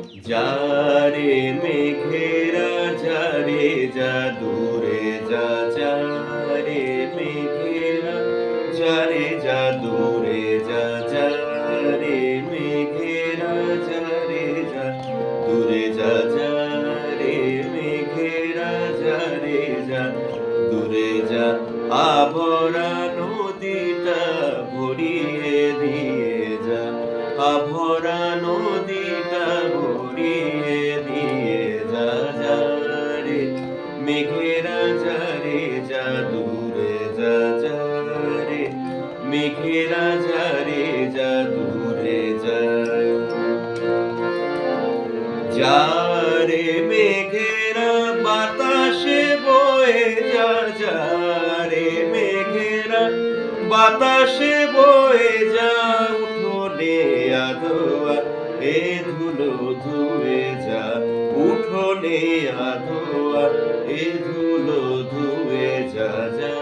যারে মেঘেরা যারে যা দূরে যা যারে মেঘেরা যারে যা দূরে যা যারে মেঘেরা যারে যা দূরে যা যারে মেঘেরা যারে যা দূরে যা আভরা নদীটা ভরিয়ে দিয়ে যা আভরা নদীটা ভরিয়ে দিয়ে যা যা রে, মেঘেরা যা রে যা দূরে রে মেঘেরা যা রে যা দূরে যারে মেঘেরা বাতাসে বয়ে যা যারে মেঘেরা বাতাসে বয়ে যা উঠোনে আধোয়া এ ধুলো ধুয়ে যা, উঠোনে আধোয়া, এ ধুলো ধুয়ে যা যা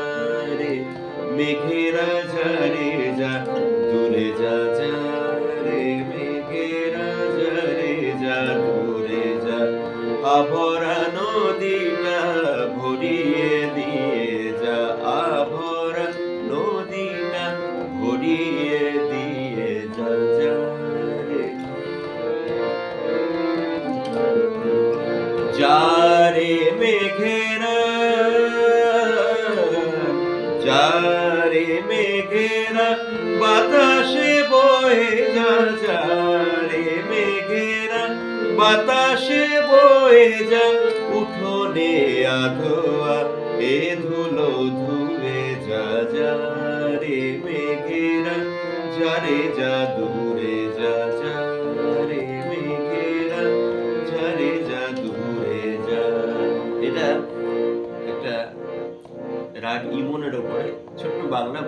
মেঘেরা যা রে যা, দূরে যা যা মেঘেরা যা রে যা, দূরে যা। আভরা নদীটা যারে মেঘেরা যারে মেঘেরা বাতাসে বয়ে যা যারে মেঘেরা বাতাসে বয়ে যা উঠোনে আধোয়া এ ধুলো ধুয়ে যা যারে মেঘেরা, যারে যা দূরে যা যারে।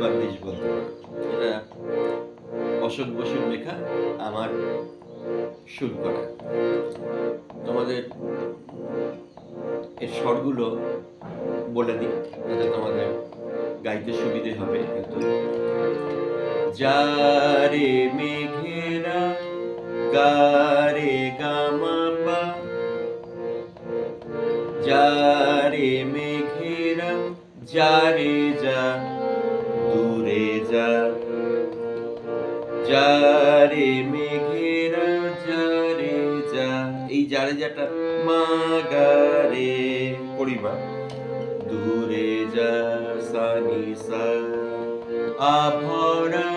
ছোট্ট বাংলা বলতে এটা অশোক বসুর লেখা, আমার সুর করা। তোমাদের এর স্বরগুলো বলে দিই, যাতে তোমাদের গাইতে সুবিধে হবে একটু যারে মেঘেরা গারে গামাপা, যারে মেঘেরা যারে যা যারে মেঘেরা যারে যা। এই যারে যাটা মা গারে পরিমা দূরে যা সানি সা। আভরা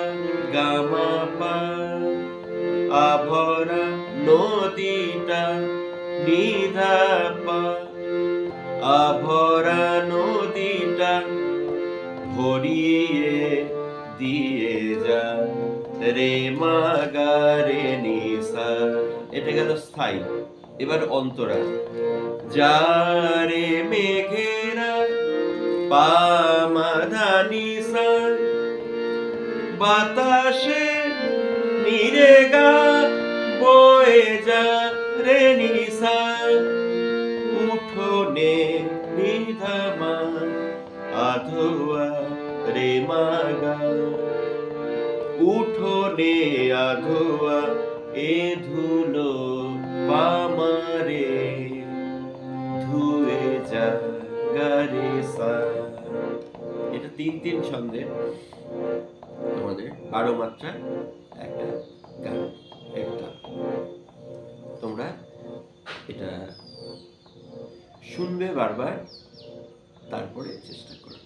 গামাপা আভরা নদীটা নিধাপা আভরা নদীটা ভরিয়ে দিয়ে যা। রে মাগারে নিসা। এটা গেল স্থায়ী। এবার অন্তরা যা রে মেঘেরা পামাধানিসা বাতাসে নিরেগা বয়ে যা রে নিসা। উঠোনে নিধামা, আধোয়া রে মাগা। উঠোনে আধোয়া, এ ধুলো পামারে ধুয়ে যা গারে সা। এটা তিন তিন ছন্দে তোমাদের বারো মাত্রা একটা গান, একটা। তোমরা এটা শুনবে বারবার, তারপরে চেষ্টা করবে